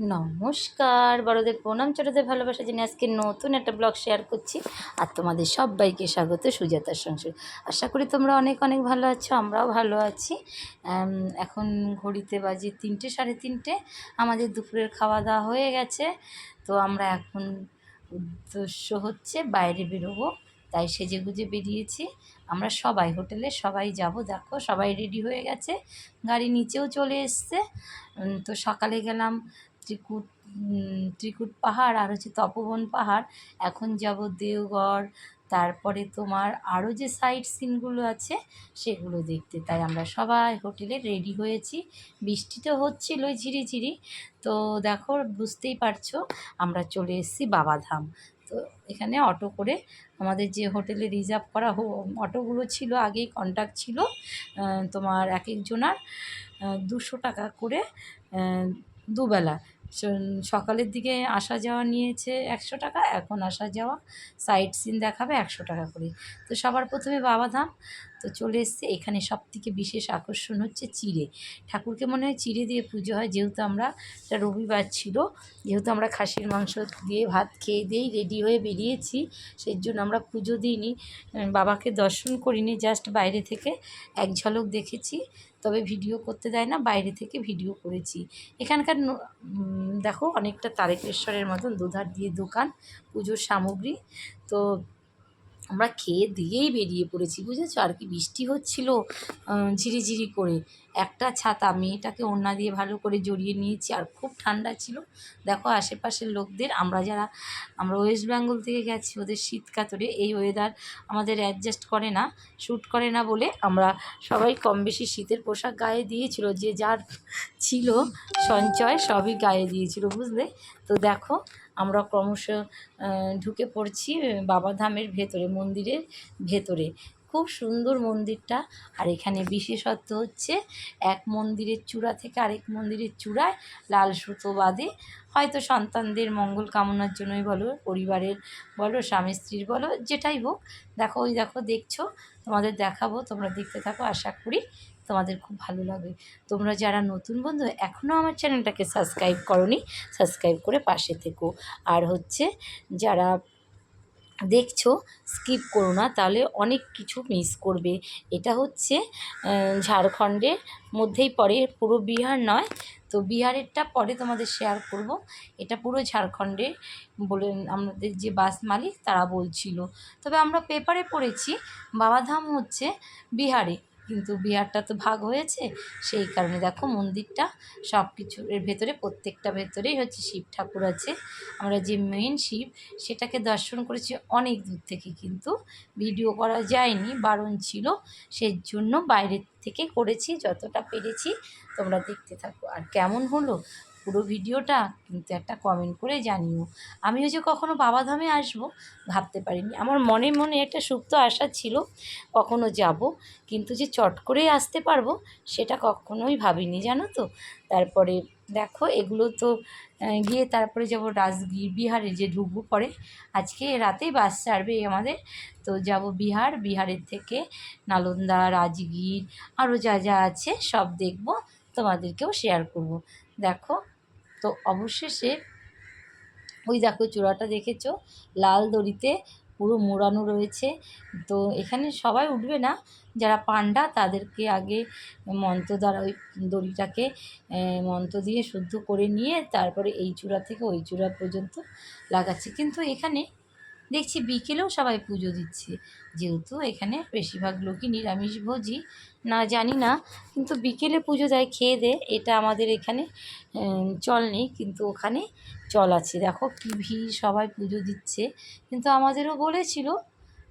নমস্কার, বড়দের প্রণাম, ছোটদের ভালোবাসা জেনে আজকে নতুন একটা ব্লগ শেয়ার করছি। আর তোমাদের সবাইকে স্বাগত, সুজাতার সংসার। আশা করি তোমরা অনেক অনেক ভালো আছো, আমরাও ভালো আছি। এখন ঘড়িতে বাজে তিনটে, সাড়ে তিনটে। আমাদের দুপুরের খাওয়া দাওয়া হয়ে গেছে। তো আমরা এখন উদ্দেশ্য হচ্ছে বাইরে বেরোবো, তাই সেজে গুজে বেরিয়েছি। আমরা সবাই হোটেলে সবাই যাব, দেখো সবাই রেডি হয়ে গেছে। গাড়ি নিচেও চলে এসছে। তো সকালে গেলাম ত্রিকুট ত্রিকুট পাহাড় আর হচ্ছে তপবন পাহাড়। এখন যাব দেওগড়। তারপরে তোমার আরও যে সাইট সিনগুলো আছে, সেগুলো দেখতে। তাই আমরা সবাই হোটেলে রেডি হয়েছি। বৃষ্টি তো হচ্ছিলোই ঝিরিঝিরি। তো দেখো, বুঝতেই পারছ, আমরা চলে এসেছি বাবাধাম। তো এখানে অটো করে আমাদের যে হোটেলে রিজার্ভ করা অটোগুলো ছিল, আগেই কন্ট্যাক্ট ছিল। তোমার এক একজনার দুশো টাকা করে দুবেলা। সকালের দিকে আসা যাওয়া নিয়েছে একশো টাকা, এখন আসা যাওয়া সাইট সিন দেখাবে একশো টাকা করে। তো সবার প্রথমে বাবাধাম তো চলে এসছে। এখানে সব থেকে বিশেষ আকর্ষণ হচ্ছে চিড়ে। ঠাকুরকে মনে হয় চিড়ে দিয়ে পুজো হয়। যেহেতু আমরা, এটা রবিবার ছিল, যেহেতু আমরা খাসির মাংস দিয়ে ভাত খেয়ে দিয়েই রেডি হয়ে বেরিয়েছি, সেই জন্য আমরা পুজো দিইনি। বাবাকে দর্শন করিনি, জাস্ট বাইরে থেকে এক ঝলক দেখেছি, তবে ভিডিও করতে দেয় না, বাইরে থেকে ভিডিও করেছি। এখানকার দেখো, অনেকটা তারকেশ্বরের মতন দুধার দিয়ে দোকান, পুজোর সামগ্রী। তো আমরা খেয়ে দিয়েই বেরিয়ে পড়েছি বুঝেছ? আর কি বৃষ্টি হচ্ছিল ঝিরিঝিরি করে। একটা ছাতা মেয়েটাকে ওড়না দিয়ে ভালো করে জড়িয়ে নিয়েছি আর খুব ঠান্ডা ছিল। দেখো আশেপাশের লোকদের, আমরা যারা, আমরা ওয়েস্ট বেঙ্গল থেকে গেছি, ওদের শীত কাতরে এই ওয়েদার আমাদের অ্যাডজাস্ট করে না শ্যুট করে না বলে আমরা সবাই কম বেশি শীতের পোশাক গায়ে দিয়েছিল, যে যার ছিল সঞ্চয় সবই গায়ে দিয়েছিল, বুঝলে? তো দেখো, আমরা ক্রমশ ঢুকে পড়ছি বাবাধামের ভেতরে, মন্দিরের ভেতরে। খুব সুন্দর মন্দিরটা। আর এখানে বিশেষত্ব হচ্ছে, এক মন্দিরের চূড়া থেকে আরেক মন্দিরের চূড়ায় লাল সুতো বাঁধে। হয়তো সন্তানদের মঙ্গল কামনার জন্যই বলো, পরিবারের বলো, স্বামী স্ত্রীর বলো, যেটাই হোক। দেখো, ওই দেখো, দেখছ। তোমাদের দেখাবো, তোমরা দেখতে থাকো। আশা করি তোমাদের খুব ভালো লাগবে। তোমরা যারা নতুন বন্ধু এখনও আমার চ্যানেলটাকে সাবস্ক্রাইব করনি, সাবস্ক্রাইব করে পাশে থেকো। আর হচ্ছে, যারা দেখছ স্কিপ করো না, তাহলে অনেক কিছু মিস করবে। এটা হচ্ছে ঝাড়খণ্ডের মধ্যেই পড়ে, পুরো বিহার নয়। তো বিহারেরটা পরে তোমাদের শেয়ার করব। এটা পুরো ঝাড়খণ্ডে বলে আমাদের যে বাস মালিক তারা বলছিল। তবে আমরা পেপারে পড়েছি, বাবাধাম হচ্ছে বিহারে। কিন্তু বিহারটা তো ভাগ হয়েছে। সেই কারণে দেখো মন্দিরটা সব কিছুর ভেতরে, প্রত্যেকটা ভেতরেই হচ্ছে শিব ঠাকুর আছে। আমরা যে মেইন শিব, সেটাকে দর্শন করেছি অনেক দূর থেকে কিন্তু ভিডিও করা যায়নি, বারণ ছিল। সেই জন্য বাইরের থেকে করেছি, যতটা পেরেছি তোমরা দেখতে থাকো। আর কেমন হলো? পুরো ভিডিওটা কিন্তু একটা কমেন্ট করে জানিও। আমিও যে কখনো বাবাধামে আসব ভাবতে পারিনি। আমার মনে মনে একটা সুপ্ত আশা ছিল, কখনো যাব, কিন্তু যে চট করেই আসতে পারব সেটা কখনোই ভাবিনি, জানো তো? তারপরে দেখো, এগুলো তো গিয়ে তারপরে যাব রাজগীর বিহারে, যে ঢুকবো পরে। আজকে রাতেই বাস ছাড়বে আমাদের। তো যাব বিহার, বিহারের থেকে নালন্দা, রাজগীর আরও যা যা আছে সব দেখব, তোমাদেরকেও শেয়ার করব। দেখো, তো অবশেষে ওই দেখো চূড়াটা দেখেছ? লাল দড়িতে পুরো মোড়ানো রয়েছে। তো এখানে সবাই উঠবে না, যারা পান্ডা তাদেরকে আগে মন্ত্র দ্বারা ওই দড়িটাকে মন্ত্র দিয়ে শুদ্ধ করে নিয়ে তারপরে এই চূড়া থেকে ওই চূড়া পর্যন্ত লাগাচ্ছে। কিন্তু এখানে দেখছি বিকেলেও সবাই পুজো দিচ্ছে। যেহেতু এখানে বেশিরভাগ লোকই নিরামিষ ভোজি না, জানি না, কিন্তু বিকেলে পুজো দেয়, খেয়ে দে, এটা আমাদের এখানে চল নেই, কিন্তু ওখানে চল আছে। দেখো কী ভিড়, সবাই পুজো দিচ্ছে। কিন্তু আমাদেরও বলেছিল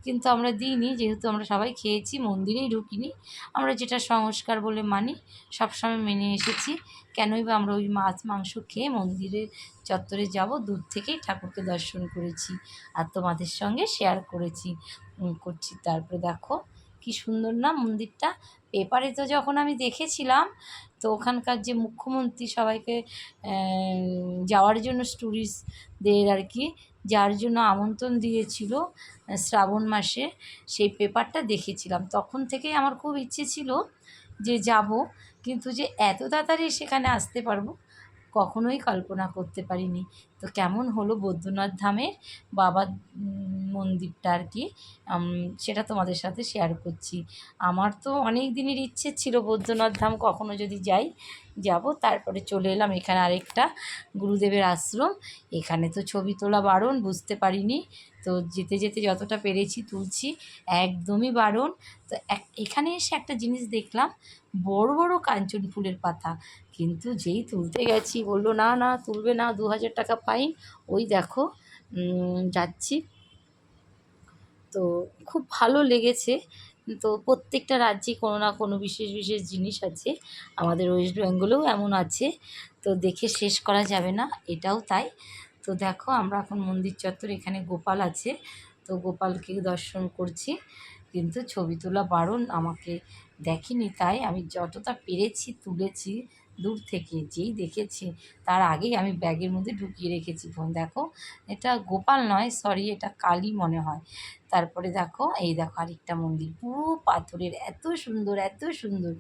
কিন্তু আমরা দিইনি, যেহেতু আমরা সবাই খেয়েছি মন্দিরেই ঢুকিনি। আমরা যেটা সংস্কার বলে মানি, সবসময় মেনে এসেছি। কেনই বা আমরা ওই মাছ, মাংস খেয়ে মন্দিরের চত্বরে যাব, দূর থেকেই ঠাকুরকে দর্শন করেছি আর তোমাদের সঙ্গে শেয়ার করেছি করছি। তারপরে দেখো, কি সুন্দর না মন্দিরটা। পেপারে তো যখন আমি দেখেছিলাম, তো ওখানকার যে মুখ্যমন্ত্রী সবাইকে যাওয়ার জন্য ট্যুরিস্টদের আর কি যার জন্য আমন্ত্রণ দিয়েছিল শ্রাবণ মাসে সেই পেপারটা দেখেছিলাম। তখন থেকেই আমার খুব ইচ্ছে ছিল যে যাব, কিন্তু যে এত তাড়াতাড়ি সেখানে আসতে পারব, কখনোই কল্পনা করতে পারিনি। তো কেমন হলো বৈদ্যনাথ ধামের বাবার মন্দিরটা আর কি? সেটা তোমাদের সাথে শেয়ার করছি। আমার তো অনেক দিনের ইচ্ছে ছিল বৈদ্যনাথ ধাম কখনো যদি যাই, যাব। তারপরে চলে এলাম এখানে আরেকটা গুরুদেবের আশ্রম। এখানে তো ছবি তোলা বারণ, বুঝতে পারিনি। তো যেতে যেতে যতটা পেরেছি তুলছি, একদমই বারণ। তো এক, এখানে এসে একটা জিনিস দেখলাম, বড় বড় কাঞ্চন ফুলের পাতা। কিন্তু যেই তুলতে গেছি, বলল, না না, তুলবে না, দু হাজার টাকা ফাইন ওই দেখো যাচ্ছি। তো খুব ভালো লেগেছে। তো প্রত্যেকটা রাজ্যে কোনো না কোনো বিশেষ বিশেষ জিনিস আছে। আমাদের ওয়েস্ট বেঙ্গলেও এমন আছে। তো দেখে শেষ করা যাবে না, এটাও তাই। তো দেখো, আমরা এখন মন্দির চত্বর এখানে গোপাল আছে। তো গোপালকে দর্শন করছি। কিন্তু ছবি তোলা বারণ আমাকে দেখিনি, তাই আমি যতটা পেরেছি, তুলেছি। দূর থেকে, যেই দেখেছি, তার আগেই আমি ব্যাগের মধ্যে ঢুকিয়ে রেখেছি ফোন দেখো, এটা গোপাল নয় সরি এটা কালী মনে হয়। তারপরে দেখো, এই দেখো আরেকটা মন্দির, পুরো পাথরের, এত সুন্দর এত সুন্দর।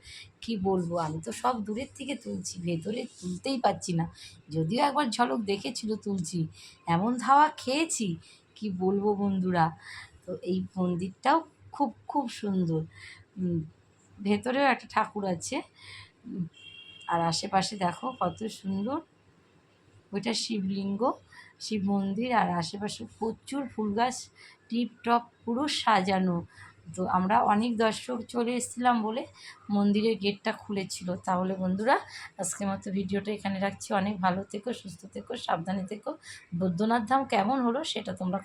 কি বলব, আমি তো সব দূরের থেকে তুলছি, ভেতরে তুলতেই পারছি না। যদিও একবার ঝলক দেখেছিল তুলছি, এমন ধাওয়া খেয়েছি, কি বলব বন্ধুরা। তো এই মন্দিরটাও খুব খুব সুন্দর। ভেতরেও একটা ঠাকুর আছে। আর আশেপাশে দেখো কত সুন্দর। ওইটা শিবলিঙ্গ, শিব মন্দির আর আশেপাশে প্রচুর ফুল গাছ, টিপ টপ পুরো সাজানো। তো আমরা অনেক দর্শক চলে এসেছিলাম বলে মন্দিরের গেটটা খুলেছিল। তাহলে বন্ধুরা, আজকের মতো ভিডিওটা এখানে রাখছি। অনেক ভালো থেকো, সুস্থ থেকো, সাবধানে থেকো। বৈদ্যনাথ ধাম কেমন হলো সেটা তোমরা